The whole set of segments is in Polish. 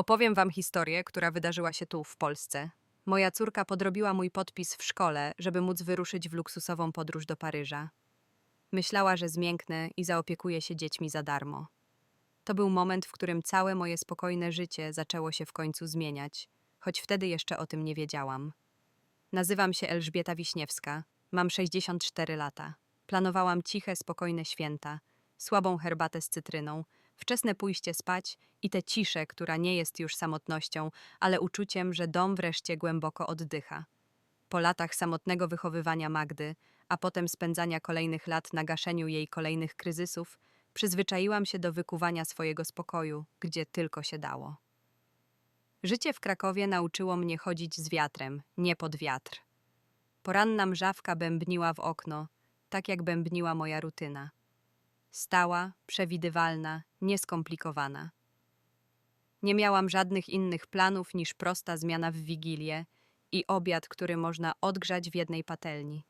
Opowiem wam historię, która wydarzyła się tu, w Polsce. Moja córka podrobiła mój podpis w szkole, żeby móc wyruszyć w luksusową podróż do Paryża. Myślała, że zmięknę i zaopiekuję się dziećmi za darmo. To był moment, w którym całe moje spokojne życie zaczęło się w końcu zmieniać, choć wtedy jeszcze o tym nie wiedziałam. Nazywam się Elżbieta Wiśniewska, mam 64 lata. Planowałam ciche, spokojne święta, słabą herbatę z cytryną, wczesne pójście spać i tę ciszę, która nie jest już samotnością, ale uczuciem, że dom wreszcie głęboko oddycha. Po latach samotnego wychowywania Magdy, a potem spędzania kolejnych lat na gaszeniu jej kolejnych kryzysów, przyzwyczaiłam się do wykuwania swojego spokoju, gdzie tylko się dało. Życie w Krakowie nauczyło mnie chodzić z wiatrem, nie pod wiatr. Poranna mrzawka bębniła w okno, tak jak bębniła moja rutyna. Stała, przewidywalna, nieskomplikowana. Nie miałam żadnych innych planów niż prosta zmiana w wigilię i obiad, który można odgrzać w jednej patelni.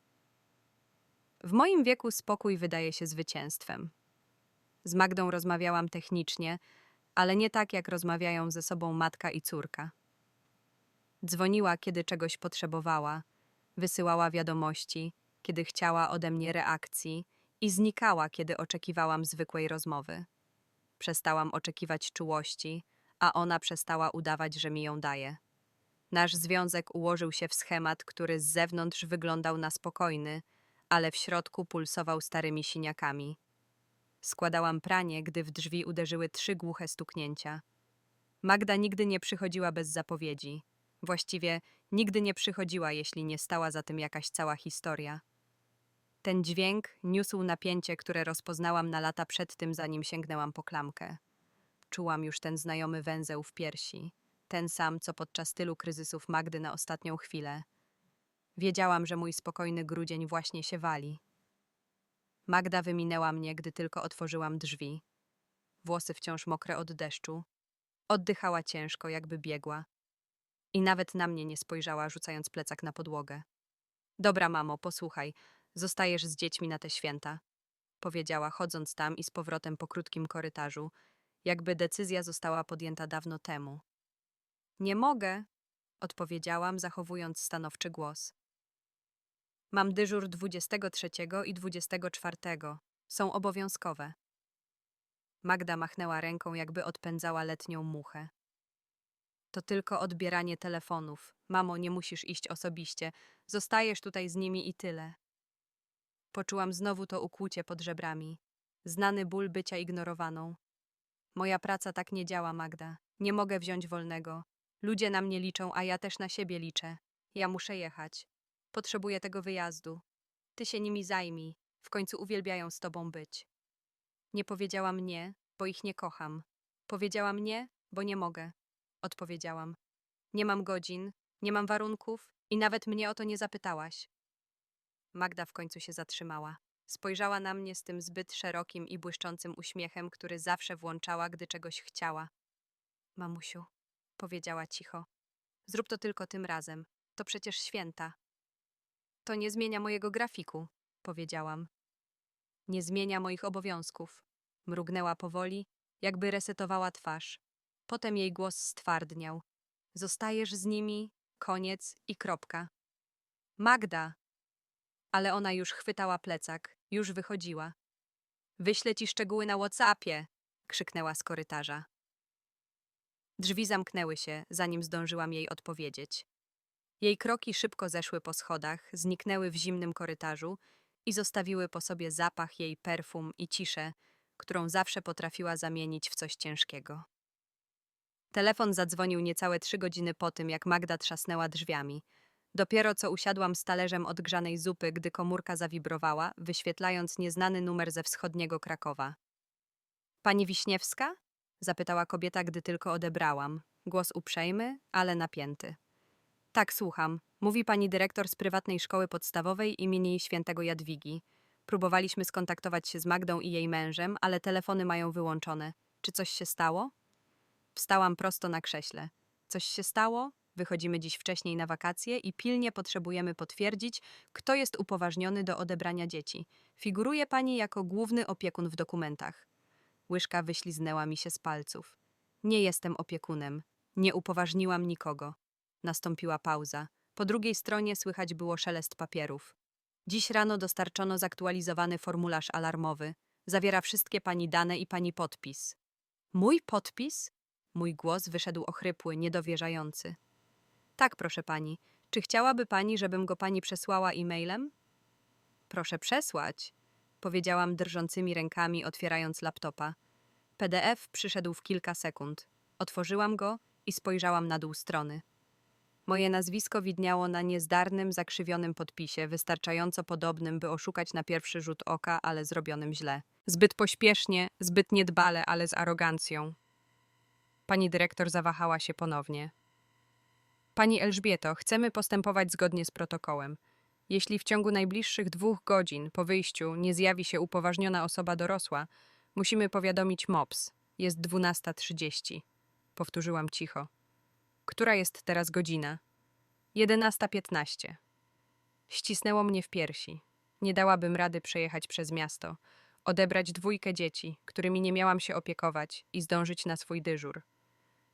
W moim wieku spokój wydaje się zwycięstwem. Z Magdą rozmawiałam technicznie, ale nie tak, jak rozmawiają ze sobą matka i córka. Dzwoniła, kiedy czegoś potrzebowała, wysyłała wiadomości, kiedy chciała ode mnie reakcji i znikała, kiedy oczekiwałam zwykłej rozmowy. Przestałam oczekiwać czułości, a ona przestała udawać, że mi ją daje. Nasz związek ułożył się w schemat, który z zewnątrz wyglądał na spokojny, ale w środku pulsował starymi siniakami. Składałam pranie, gdy w drzwi uderzyły trzy głuche stuknięcia. Magda nigdy nie przychodziła bez zapowiedzi. Właściwie nigdy nie przychodziła, jeśli nie stała za tym jakaś cała historia. Ten dźwięk niósł napięcie, które rozpoznałam na lata przed tym, zanim sięgnęłam po klamkę. Czułam już ten znajomy węzeł w piersi, ten sam, co podczas tylu kryzysów Magdy na ostatnią chwilę. Wiedziałam, że mój spokojny grudzień właśnie się wali. Magda wyminęła mnie, gdy tylko otworzyłam drzwi. Włosy wciąż mokre od deszczu. Oddychała ciężko, jakby biegła. I nawet na mnie nie spojrzała, rzucając plecak na podłogę. Dobra, mamo, posłuchaj, zostajesz z dziećmi na te święta, powiedziała, chodząc tam i z powrotem po krótkim korytarzu, jakby decyzja została podjęta dawno temu. Nie mogę, odpowiedziałam, zachowując stanowczy głos. Mam dyżur 23 i 24. Są obowiązkowe. Magda machnęła ręką, jakby odpędzała letnią muchę. To tylko odbieranie telefonów. Mamo, nie musisz iść osobiście. Zostajesz tutaj z nimi i tyle. Poczułam znowu to ukłucie pod żebrami. Znany ból bycia ignorowaną. Moja praca tak nie działa, Magda. Nie mogę wziąć wolnego. Ludzie na mnie liczą, a ja też na siebie liczę. Ja muszę jechać. Potrzebuję tego wyjazdu. Ty się nimi zajmij. W końcu uwielbiają z tobą być. Nie powiedziałam nie, bo ich nie kocham. Powiedziałam nie, bo nie mogę. Odpowiedziałam. Nie mam godzin, nie mam warunków i nawet mnie o to nie zapytałaś. Magda w końcu się zatrzymała. Spojrzała na mnie z tym zbyt szerokim i błyszczącym uśmiechem, który zawsze włączała, gdy czegoś chciała. Mamusiu, powiedziała cicho. Zrób to tylko tym razem. To przecież święta. To nie zmienia mojego grafiku, powiedziałam. Nie zmienia moich obowiązków. Mrugnęła powoli, jakby resetowała twarz. Potem jej głos stwardniał. Zostajesz z nimi, koniec i kropka. Magda! Ale ona już chwytała plecak, już wychodziła. Wyślę ci szczegóły na Whatsappie! krzyknęła z korytarza. Drzwi zamknęły się, zanim zdążyłam jej odpowiedzieć. Jej kroki szybko zeszły po schodach, zniknęły w zimnym korytarzu i zostawiły po sobie zapach jej perfum i ciszę, którą zawsze potrafiła zamienić w coś ciężkiego. Telefon zadzwonił niecałe trzy godziny po tym, jak Magda trzasnęła drzwiami. Dopiero co usiadłam z talerzem odgrzanej zupy, gdy komórka zawibrowała, wyświetlając nieznany numer ze wschodniego Krakowa. Pani Wiśniewska? zapytała kobieta, gdy tylko odebrałam. Głos uprzejmy, ale napięty. Tak, słucham. Mówi pani dyrektor z prywatnej szkoły podstawowej imieni świętego Jadwigi. Próbowaliśmy skontaktować się z Magdą i jej mężem, ale telefony mają wyłączone. Czy coś się stało? Wstałam prosto na krześle. Coś się stało? Wychodzimy dziś wcześniej na wakacje i pilnie potrzebujemy potwierdzić, kto jest upoważniony do odebrania dzieci. Figuruje pani jako główny opiekun w dokumentach. Łyżka wyśliznęła mi się z palców. Nie jestem opiekunem. Nie upoważniłam nikogo. Nastąpiła pauza. Po drugiej stronie słychać było szelest papierów. Dziś rano dostarczono zaktualizowany formularz alarmowy. Zawiera wszystkie pani dane i pani podpis. Mój podpis? Mój głos wyszedł ochrypły, niedowierzający. Tak, proszę pani. Czy chciałaby pani, żebym go pani przesłała e-mailem? Proszę przesłać, powiedziałam drżącymi rękami, otwierając laptopa. PDF przyszedł w kilka sekund. Otworzyłam go i spojrzałam na dół strony. Moje nazwisko widniało na niezdarnym, zakrzywionym podpisie, wystarczająco podobnym, by oszukać na pierwszy rzut oka, ale zrobionym źle. Zbyt pośpiesznie, zbyt niedbale, ale z arogancją. Pani dyrektor zawahała się ponownie. Pani Elżbieto, chcemy postępować zgodnie z protokołem. Jeśli w ciągu najbliższych dwóch godzin po wyjściu nie zjawi się upoważniona osoba dorosła, musimy powiadomić MOPS. Jest 12.30. Powtórzyłam cicho. Która jest teraz godzina? 11.15. Ścisnęło mnie w piersi. Nie dałabym rady przejechać przez miasto, odebrać dwójkę dzieci, którymi nie miałam się opiekować i zdążyć na swój dyżur.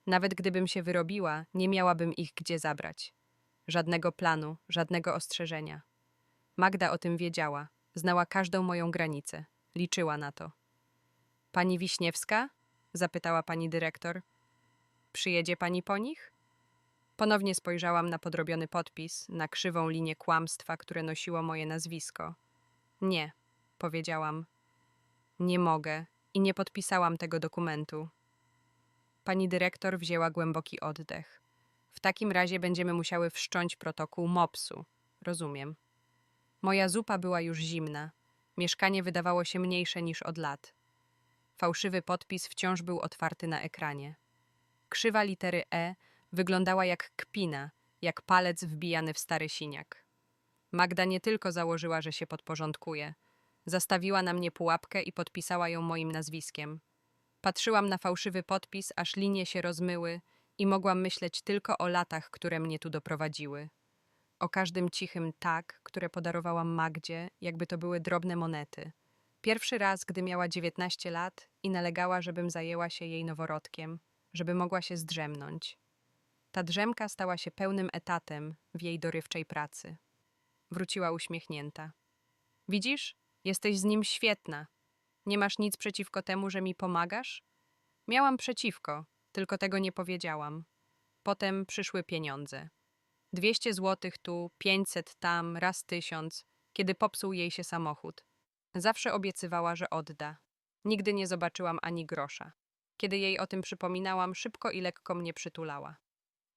Nawet gdybym się wyrobiła, nie miałabym ich gdzie zabrać. Żadnego planu, żadnego ostrzeżenia. Magda o tym wiedziała, znała każdą moją granicę, liczyła na to. Pani Wiśniewska? zapytała pani dyrektor. Przyjedzie pani po nich? Ponownie spojrzałam na podrobiony podpis, na krzywą linię kłamstwa, które nosiło moje nazwisko. Nie, powiedziałam. Nie mogę i nie podpisałam tego dokumentu. Pani dyrektor wzięła głęboki oddech. W takim razie będziemy musiały wszcząć protokół MOPS-u. Rozumiem. Moja zupa była już zimna. Mieszkanie wydawało się mniejsze niż od lat. Fałszywy podpis wciąż był otwarty na ekranie. Krzywa litery E wyglądała jak kpina, jak palec wbijany w stary siniak. Magda nie tylko założyła, że się podporządkuje. Zastawiła na mnie pułapkę i podpisała ją moim nazwiskiem. Patrzyłam na fałszywy podpis, aż linie się rozmyły i mogłam myśleć tylko o latach, które mnie tu doprowadziły. O każdym cichym tak, które podarowałam Magdzie, jakby to były drobne monety. Pierwszy raz, gdy miała 19 lat i nalegała, żebym zajęła się jej noworodkiem, żeby mogła się zdrzemnąć. Ta drzemka stała się pełnym etatem w jej dorywczej pracy. Wróciła uśmiechnięta. Widzisz, jesteś z nim świetna. Nie masz nic przeciwko temu, że mi pomagasz? Miałam przeciwko, tylko tego nie powiedziałam. Potem przyszły pieniądze. Dwieście złotych tu, pięćset tam, raz tysiąc, kiedy popsuł jej się samochód. Zawsze obiecywała, że odda. Nigdy nie zobaczyłam ani grosza. Kiedy jej o tym przypominałam, szybko i lekko mnie przytulała.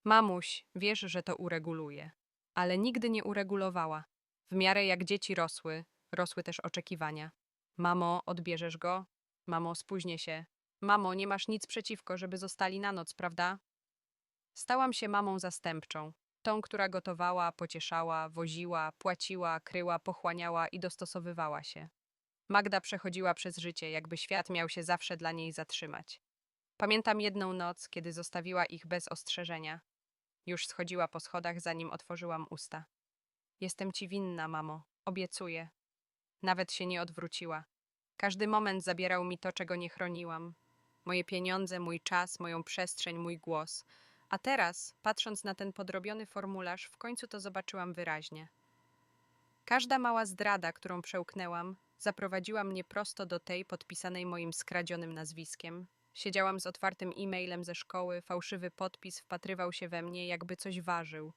Mamuś, wiesz, że to ureguluje. Ale nigdy nie uregulowała. W miarę jak dzieci rosły, rosły też oczekiwania. Mamo, odbierzesz go? Mamo, spóźnię się. Mamo, nie masz nic przeciwko, żeby zostali na noc, prawda? Stałam się mamą zastępczą. Tą, która gotowała, pocieszała, woziła, płaciła, kryła, pochłaniała i dostosowywała się. Magda przechodziła przez życie, jakby świat miał się zawsze dla niej zatrzymać. Pamiętam jedną noc, kiedy zostawiła ich bez ostrzeżenia. Już schodziła po schodach, zanim otworzyłam usta. Jestem ci winna, mamo, obiecuję. Nawet się nie odwróciła. Każdy moment zabierał mi to, czego nie chroniłam. Moje pieniądze, mój czas, moją przestrzeń, mój głos. A teraz, patrząc na ten podrobiony formularz, w końcu to zobaczyłam wyraźnie. Każda mała zdrada, którą przełknęłam, zaprowadziła mnie prosto do tej podpisanej moim skradzionym nazwiskiem. Siedziałam z otwartym e-mailem ze szkoły, fałszywy podpis wpatrywał się we mnie, jakby coś ważył.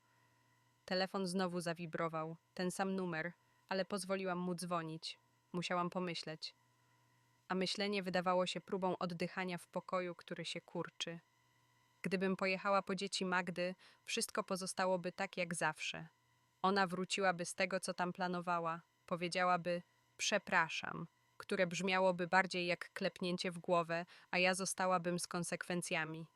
Telefon znowu zawibrował, ten sam numer, ale pozwoliłam mu dzwonić. Musiałam pomyśleć. A myślenie wydawało się próbą oddychania w pokoju, który się kurczy. Gdybym pojechała po dzieci Magdy, wszystko pozostałoby tak jak zawsze. Ona wróciłaby z tego, co tam planowała, powiedziałaby przepraszam, które brzmiałoby bardziej jak klepnięcie w głowę, a ja zostałabym z konsekwencjami.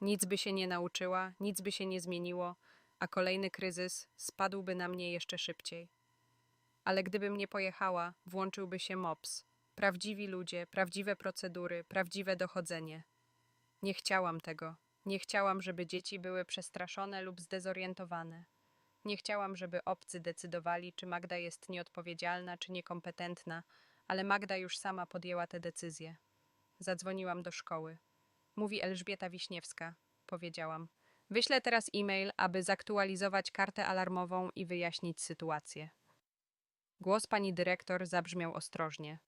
Nic by się nie nauczyła, nic by się nie zmieniło, a kolejny kryzys spadłby na mnie jeszcze szybciej. Ale gdybym nie pojechała, włączyłby się MOPS. Prawdziwi ludzie, prawdziwe procedury, prawdziwe dochodzenie. Nie chciałam tego. Nie chciałam, żeby dzieci były przestraszone lub zdezorientowane. Nie chciałam, żeby obcy decydowali, czy Magda jest nieodpowiedzialna, czy niekompetentna, ale Magda już sama podjęła tę decyzję. Zadzwoniłam do szkoły. Mówi Elżbieta Wiśniewska. powiedziałam. Wyślę teraz e-mail, aby zaktualizować kartę alarmową i wyjaśnić sytuację. Głos pani dyrektor zabrzmiał ostrożnie.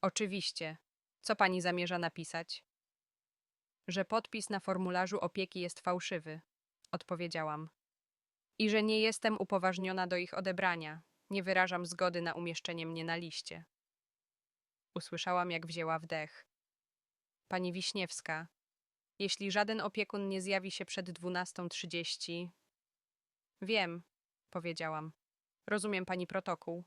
Oczywiście. Co pani zamierza napisać? Że podpis na formularzu opieki jest fałszywy, odpowiedziałam. I że nie jestem upoważniona do ich odebrania. Nie wyrażam zgody na umieszczenie mnie na liście. Usłyszałam, jak wzięła wdech. Pani Wiśniewska, jeśli żaden opiekun nie zjawi się przed 12.30. Wiem, powiedziałam. Rozumiem pani protokół.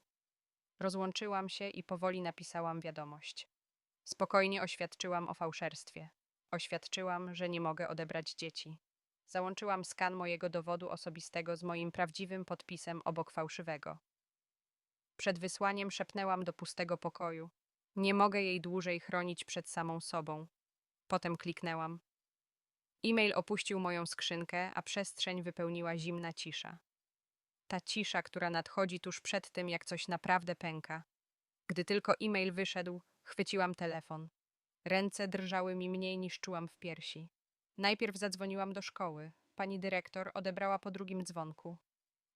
Rozłączyłam się i powoli napisałam wiadomość. Spokojnie oświadczyłam o fałszerstwie. Oświadczyłam, że nie mogę odebrać dzieci. Załączyłam skan mojego dowodu osobistego z moim prawdziwym podpisem obok fałszywego. Przed wysłaniem szepnęłam do pustego pokoju. Nie mogę jej dłużej chronić przed samą sobą. Potem kliknęłam. E-mail opuścił moją skrzynkę, a przestrzeń wypełniła zimna cisza. Ta cisza, która nadchodzi tuż przed tym, jak coś naprawdę pęka. Gdy tylko e-mail wyszedł, chwyciłam telefon. Ręce drżały mi mniej niż czułam w piersi. Najpierw zadzwoniłam do szkoły. Pani dyrektor odebrała po drugim dzwonku.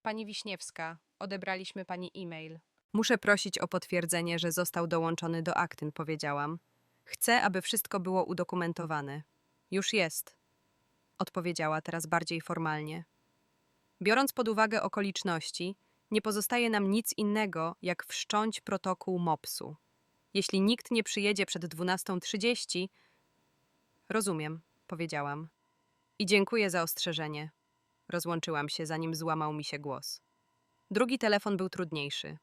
Pani Wiśniewska, odebraliśmy pani e-mail. Muszę prosić o potwierdzenie, że został dołączony do aktyn, powiedziałam. Chcę, aby wszystko było udokumentowane. Już jest, odpowiedziała teraz bardziej formalnie. Biorąc pod uwagę okoliczności, nie pozostaje nam nic innego, jak wszcząć protokół MOPS-u. Jeśli nikt nie przyjedzie przed 12.30, rozumiem, powiedziałam. I dziękuję za ostrzeżenie. Rozłączyłam się, zanim złamał mi się głos. Drugi telefon był trudniejszy.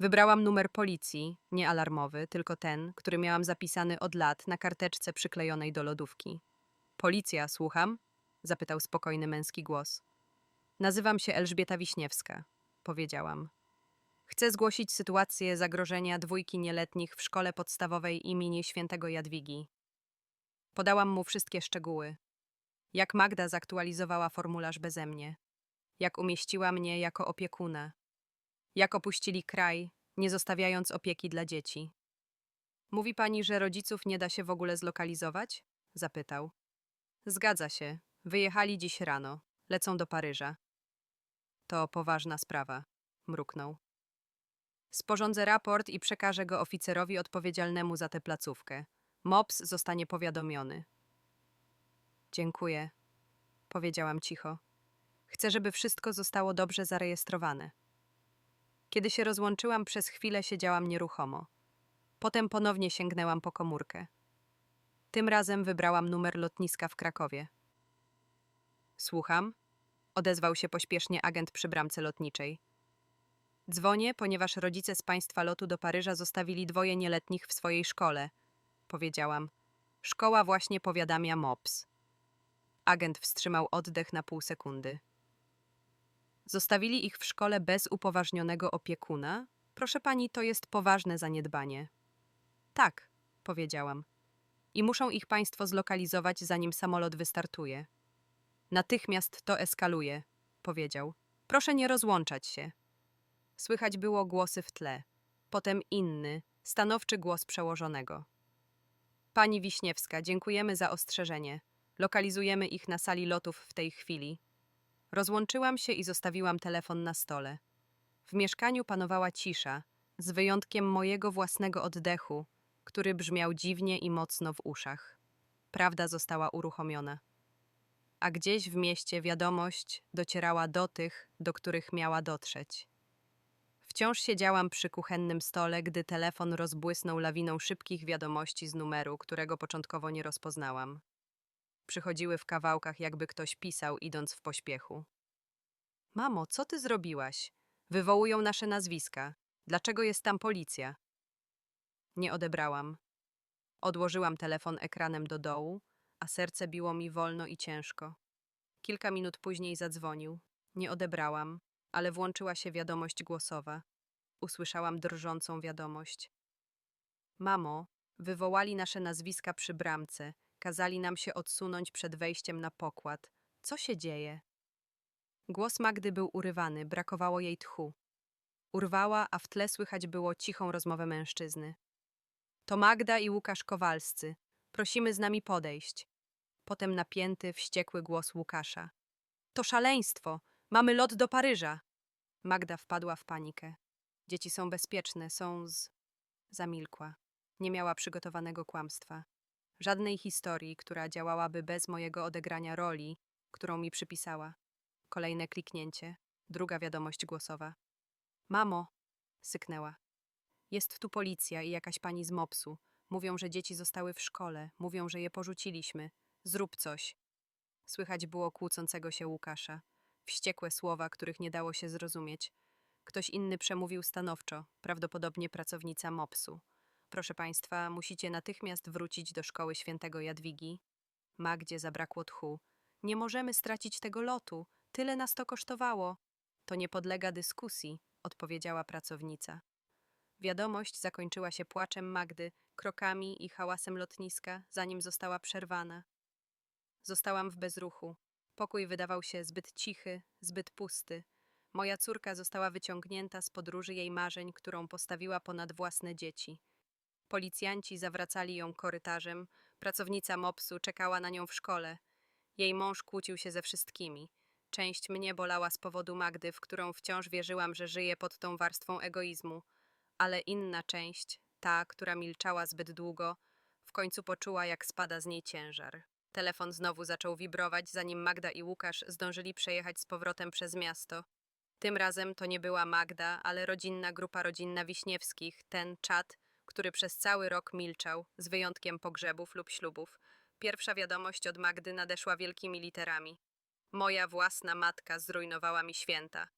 Wybrałam numer policji, nie alarmowy, tylko ten, który miałam zapisany od lat na karteczce przyklejonej do lodówki. Policja, słucham? zapytał spokojny męski głos. Nazywam się Elżbieta Wiśniewska, powiedziałam. Chcę zgłosić sytuację zagrożenia dwójki nieletnich w szkole podstawowej imieni świętego Jadwigi. Podałam mu wszystkie szczegóły. Jak Magda zaktualizowała formularz beze mnie. Jak umieściła mnie jako opiekuna. Jak opuścili kraj, nie zostawiając opieki dla dzieci. Mówi pani, że rodziców nie da się w ogóle zlokalizować? Zapytał. Zgadza się. Wyjechali dziś rano. Lecą do Paryża. To poważna sprawa, mruknął. Sporządzę raport i przekażę go oficerowi odpowiedzialnemu za tę placówkę. MOPS zostanie powiadomiony. Dziękuję, powiedziałam cicho. Chcę, żeby wszystko zostało dobrze zarejestrowane. Kiedy się rozłączyłam, przez chwilę siedziałam nieruchomo. Potem ponownie sięgnęłam po komórkę. Tym razem wybrałam numer lotniska w Krakowie. Słucham? Odezwał się pośpiesznie agent przy bramce lotniczej. Dzwonię, ponieważ rodzice z państwa lotu do Paryża zostawili dwoje nieletnich w swojej szkole, powiedziałam. Szkoła właśnie powiadamia MOPS. Agent wstrzymał oddech na pół sekundy. Zostawili ich w szkole bez upoważnionego opiekuna? Proszę pani, to jest poważne zaniedbanie. Tak, powiedziałam. I muszą ich państwo zlokalizować, zanim samolot wystartuje. Natychmiast to eskaluje, powiedział. Proszę nie rozłączać się. Słychać było głosy w tle. Potem inny, stanowczy głos przełożonego. Pani Wiśniewska, dziękujemy za ostrzeżenie. Lokalizujemy ich na sali lotów w tej chwili. Rozłączyłam się i zostawiłam telefon na stole. W mieszkaniu panowała cisza, z wyjątkiem mojego własnego oddechu, który brzmiał dziwnie i mocno w uszach. Prawda została uruchomiona. A gdzieś w mieście wiadomość docierała do tych, do których miała dotrzeć. Wciąż siedziałam przy kuchennym stole, gdy telefon rozbłysnął lawiną szybkich wiadomości z numeru, którego początkowo nie rozpoznałam. Przychodziły w kawałkach, jakby ktoś pisał, idąc w pośpiechu. Mamo, co ty zrobiłaś? Wywołują nasze nazwiska. Dlaczego jest tam policja? Nie odebrałam. Odłożyłam telefon ekranem do dołu, a serce biło mi wolno i ciężko. Kilka minut później zadzwonił. Nie odebrałam, ale włączyła się wiadomość głosowa. Usłyszałam drżącą wiadomość. Mamo, wywołali nasze nazwiska przy bramce, kazali nam się odsunąć przed wejściem na pokład. Co się dzieje? Głos Magdy był urywany, brakowało jej tchu. Urwała, a w tle słychać było cichą rozmowę mężczyzny. To Magda i Łukasz Kowalscy. Prosimy z nami podejść. Potem napięty, wściekły głos Łukasza. To szaleństwo! Mamy lot do Paryża! Magda wpadła w panikę. Dzieci są bezpieczne, są z. Zamilkła. Nie miała przygotowanego kłamstwa. Żadnej historii, która działałaby bez mojego odegrania roli, którą mi przypisała. Kolejne kliknięcie, druga wiadomość głosowa. Mamo, syknęła. Jest tu policja i jakaś pani z mopsu. Mówią, że dzieci zostały w szkole, mówią, że je porzuciliśmy. Zrób coś. Słychać było kłócącego się Łukasza. Wściekłe słowa, których nie dało się zrozumieć. Ktoś inny przemówił stanowczo, prawdopodobnie pracownica mopsu. Proszę państwa, musicie natychmiast wrócić do szkoły świętego Jadwigi. Magdzie zabrakło tchu. Nie możemy stracić tego lotu. Tyle nas to kosztowało. To nie podlega dyskusji, odpowiedziała pracownica. Wiadomość zakończyła się płaczem Magdy, krokami i hałasem lotniska, zanim została przerwana. Zostałam w bezruchu. Pokój wydawał się zbyt cichy, zbyt pusty. Moja córka została wyciągnięta z podróży jej marzeń, którą postawiła ponad własne dzieci. Policjanci zawracali ją korytarzem, pracownica mopsu czekała na nią w szkole. Jej mąż kłócił się ze wszystkimi. Część mnie bolała z powodu Magdy, w którą wciąż wierzyłam, że żyje pod tą warstwą egoizmu, ale inna część, ta, która milczała zbyt długo, w końcu poczuła, jak spada z niej ciężar. Telefon znowu zaczął wibrować, zanim Magda i Łukasz zdążyli przejechać z powrotem przez miasto. Tym razem to nie była Magda, ale rodzinna grupa rodzinna Wiśniewskich, ten czat, który przez cały rok milczał, z wyjątkiem pogrzebów lub ślubów. Pierwsza wiadomość od Magdy nadeszła wielkimi literami. Moja własna matka zrujnowała mi święta.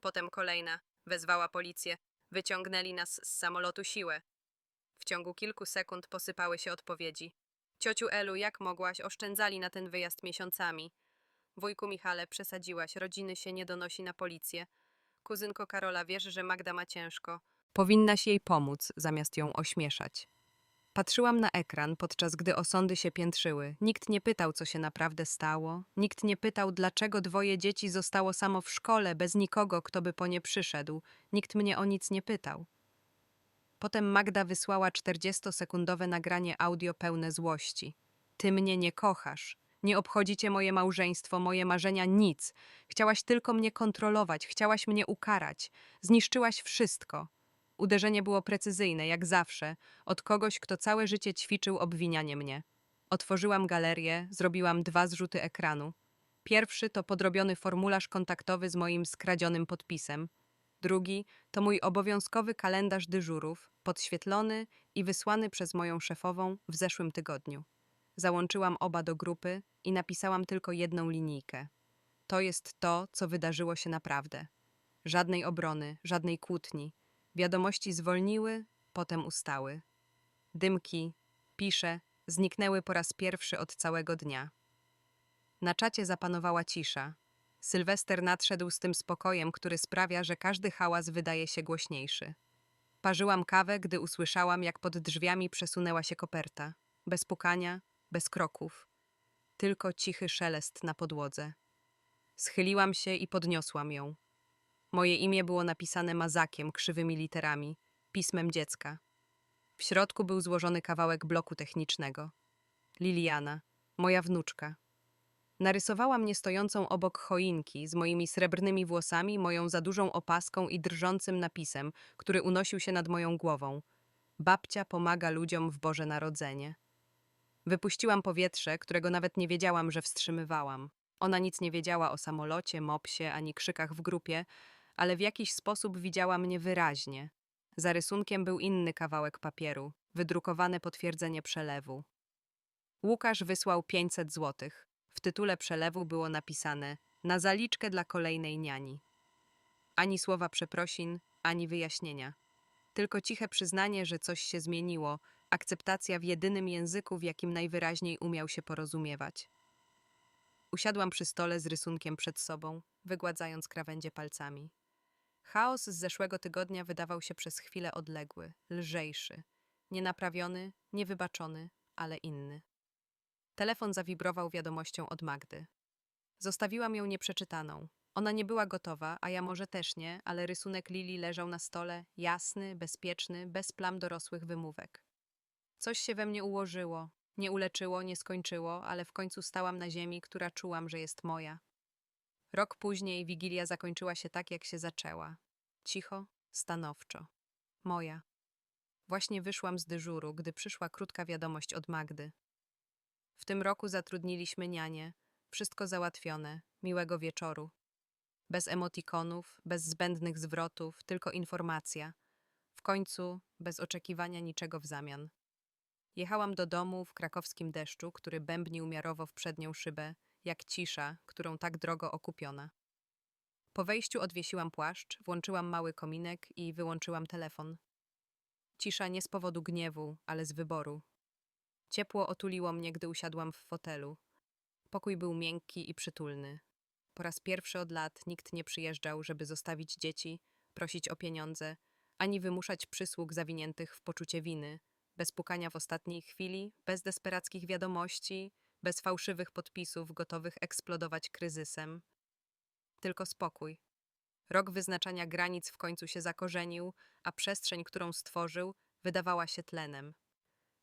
Potem kolejna, wezwała policję, wyciągnęli nas z samolotu siłę. W ciągu kilku sekund posypały się odpowiedzi. Ciociu Elu, jak mogłaś? Oszczędzali na ten wyjazd miesiącami. Wujku Michale, przesadziłaś, rodziny się nie donosi na policję. Kuzynko Karola, wiesz, że Magda ma ciężko. Powinnaś jej pomóc, zamiast ją ośmieszać. Patrzyłam na ekran, podczas gdy osądy się piętrzyły. Nikt nie pytał, co się naprawdę stało. Nikt nie pytał, dlaczego dwoje dzieci zostało samo w szkole, bez nikogo, kto by po nie przyszedł. Nikt mnie o nic nie pytał. Potem Magda wysłała 40-sekundowe nagranie audio pełne złości. Ty mnie nie kochasz. Nie obchodzi cię moje małżeństwo, moje marzenia, nic. Chciałaś tylko mnie kontrolować, chciałaś mnie ukarać. Zniszczyłaś wszystko. Uderzenie było precyzyjne, jak zawsze, od kogoś, kto całe życie ćwiczył obwinianie mnie. Otworzyłam galerię, zrobiłam dwa zrzuty ekranu. Pierwszy to podrobiony formularz kontaktowy z moim skradzionym podpisem. Drugi to mój obowiązkowy kalendarz dyżurów, podświetlony i wysłany przez moją szefową w zeszłym tygodniu. Załączyłam oba do grupy i napisałam tylko jedną linijkę. To jest to, co wydarzyło się naprawdę. Żadnej obrony, żadnej kłótni. Wiadomości zwolniły, potem ustały. Dymki, pisze, zniknęły po raz pierwszy od całego dnia. Na czacie zapanowała cisza. Sylwester nadszedł z tym spokojem, który sprawia, że każdy hałas wydaje się głośniejszy. Parzyłam kawę, gdy usłyszałam, jak pod drzwiami przesunęła się koperta. Bez pukania, bez kroków. Tylko cichy szelest na podłodze. Schyliłam się i podniosłam ją. Moje imię było napisane mazakiem, krzywymi literami, pismem dziecka. W środku był złożony kawałek bloku technicznego. Liliana, moja wnuczka. Narysowała mnie stojącą obok choinki, z moimi srebrnymi włosami, moją za dużą opaską i drżącym napisem, który unosił się nad moją głową. Babcia pomaga ludziom w Boże Narodzenie. Wypuściłam powietrze, którego nawet nie wiedziałam, że wstrzymywałam. Ona nic nie wiedziała o samolocie, mopsie ani krzykach w grupie, ale w jakiś sposób widziała mnie wyraźnie. Za rysunkiem był inny kawałek papieru, wydrukowane potwierdzenie przelewu. Łukasz wysłał 500 złotych. W tytule przelewu było napisane na zaliczkę dla kolejnej niani. Ani słowa przeprosin, ani wyjaśnienia. Tylko ciche przyznanie, że coś się zmieniło, akceptacja w jedynym języku, w jakim najwyraźniej umiał się porozumiewać. Usiadłam przy stole z rysunkiem przed sobą, wygładzając krawędzie palcami. Chaos z zeszłego tygodnia wydawał się przez chwilę odległy, lżejszy, nienaprawiony, niewybaczony, ale inny. Telefon zawibrował wiadomością od Magdy. Zostawiłam ją nieprzeczytaną. Ona nie była gotowa, a ja może też nie, ale rysunek Lili leżał na stole, jasny, bezpieczny, bez plam dorosłych wymówek. Coś się we mnie ułożyło. Nie uleczyło, nie skończyło, ale w końcu stałam na ziemi, która czułam, że jest moja. Rok później wigilia zakończyła się tak, jak się zaczęła. Cicho, stanowczo. Moja. Właśnie wyszłam z dyżuru, gdy przyszła krótka wiadomość od Magdy. W tym roku zatrudniliśmy nianie. Wszystko załatwione. Miłego wieczoru. Bez emotikonów, bez zbędnych zwrotów, tylko informacja. W końcu, bez oczekiwania niczego w zamian. Jechałam do domu w krakowskim deszczu, który bębnił miarowo w przednią szybę, jak cisza, którą tak drogo okupiona. Po wejściu odwiesiłam płaszcz, włączyłam mały kominek i wyłączyłam telefon. Cisza nie z powodu gniewu, ale z wyboru. Ciepło otuliło mnie, gdy usiadłam w fotelu. Pokój był miękki i przytulny. Po raz pierwszy od lat nikt nie przyjeżdżał, żeby zostawić dzieci, prosić o pieniądze, ani wymuszać przysług zawiniętych w poczucie winy, bez pukania w ostatniej chwili, bez desperackich wiadomości, bez fałszywych podpisów gotowych eksplodować kryzysem. Tylko spokój. Rok wyznaczania granic w końcu się zakorzenił, a przestrzeń, którą stworzył, wydawała się tlenem.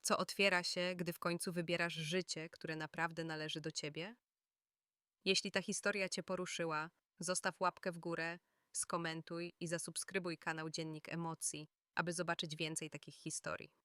Co otwiera się, gdy w końcu wybierasz życie, które naprawdę należy do ciebie? Jeśli ta historia cię poruszyła, zostaw łapkę w górę, skomentuj i zasubskrybuj kanał Dziennik Emocji, aby zobaczyć więcej takich historii.